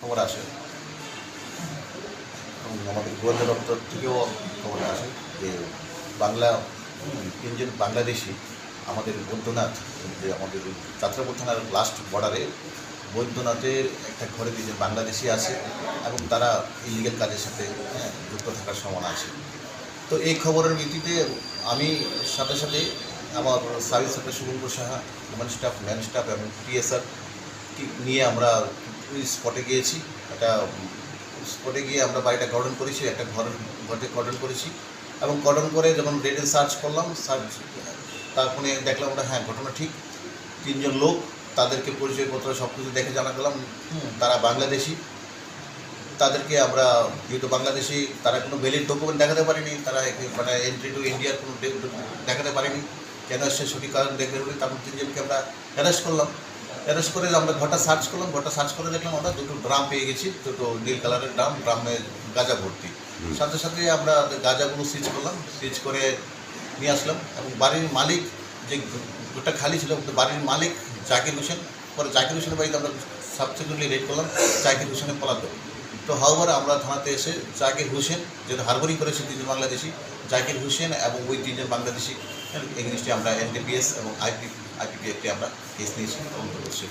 খবর আসে। আমাদের গোয়েন্দা দপ্তর থেকেও খবর আসে যে বাংলা তিনজন বাংলাদেশি আমাদের বৈদ্যনাথ যে আমাদের যাত্রাপুর থানার লাস্ট বর্ডারে বৈদ্যনাথের একটা ঘরে তিনজন বাংলাদেশি আছে এবং তারা ইলিগেল কাজের সাথে হ্যাঁ, যুক্ত থাকার সম্ভাবনা আছে। তো এই খবরের ভিত্তিতে আমি সাথে সাথে আমার সাব ইন্সপেক্টর শুভঙ্কর সাহা ওমান স্টাফ ম্যান স্টাফ এবং পিএসআর নিয়ে আমরা স্পটে গিয়েছি। একটা স্পটে গিয়ে আমরা বাড়িটা কর্ডন করেছি, একটা ঘর ঘরকে গঠন করেছি। এবং গঠন করে যখন রেড সার্চ করলাম সার্চ তারপরে দেখলাম ওটা হ্যাঁ ঘটনা ঠিক। তিনজন লোক, তাদেরকে পরিচয়পত্র সব কিছু দেখে জানা গেলাম তারা বাংলাদেশি। তাদেরকে আমরা, যেহেতু বাংলাদেশি, তারা কোনো ভ্যালিড ডকুমেন্ট দেখাতে পারেনি, তারা মানে এন্ট্রি টু ইন্ডিয়ার কোনো দেখাতে পারেনি। কেন সে সঠিক কারণ দেখে তারপর তিনজনকে আমরা অ্যারেস্ট করলাম। অ্যারেস্ট করে আমরা ঘরটা সার্চ করলাম ঘরটা সার্চ করে দেখলাম আমরা দুটো ড্রাম পেয়ে গেছি দুটো নীল কালারের ড্রাম ড্রামে গাঁজা ভর্তি। সাথে সাথে আমরা গাঁজাগুলো সিজ করলাম সিজ করে নিয়ে আসলাম এবং বাড়ির মালিক যে গোটা খালি ছিল বাড়ির মালিক জাকির হোসেন। পরে জাকির হোসেনের বাড়িতে আমরা সাবসিকুয়েন্টলি রেড করলাম জাকির হোসেনের পলাতক। তো হাওয়ার আমরা থানাতে এসে জাকির হোসেন যেটা হারবারি করেছে তিনজন বাংলাদেশি জাকির হোসেন এবং ওই তিনজন বাংলাদেশি এগেনস্টে আমরা এনডিপিএস এবং আইপি, আইপিপি একটি আমরা কেস নিয়েছি, তদন্ত করছি।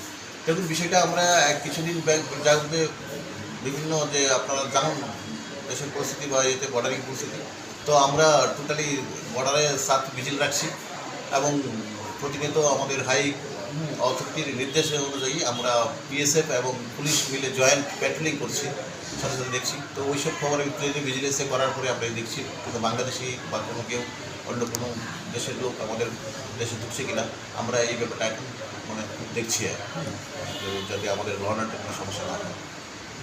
দেখুন, বিষয়টা আমরা কিছুদিন যাতে বিভিন্ন যে আপনারা জানুন দেশের পরিস্থিতি বা এতে বর্ডারিং পরিস্থিতি, তো আমরা টোটালি বর্ডারে সাত ভিজিল রাখছি এবং প্রতিনিয়ত আমাদের হাই অথরিটির নির্দেশ অনুযায়ী আমরা বিএসএফ এবং পুলিশ মিলে জয়েন্ট প্যাট্রোলিং করছি, সাথে সাথে দেখছি। তো ওইসব খবরের ভিজিলেন্সে করার পরে আমরা দেখছি কোনো বাংলাদেশি বা কোনো কেউ অন্য কোনো দেশের লোক আমাদের দেশে ঢুকছে কিনা, আমরা এই ব্যাপারটা এখন মানে দেখছি যাতে আমাদের লর্নার কোনো সমস্যা না হয়।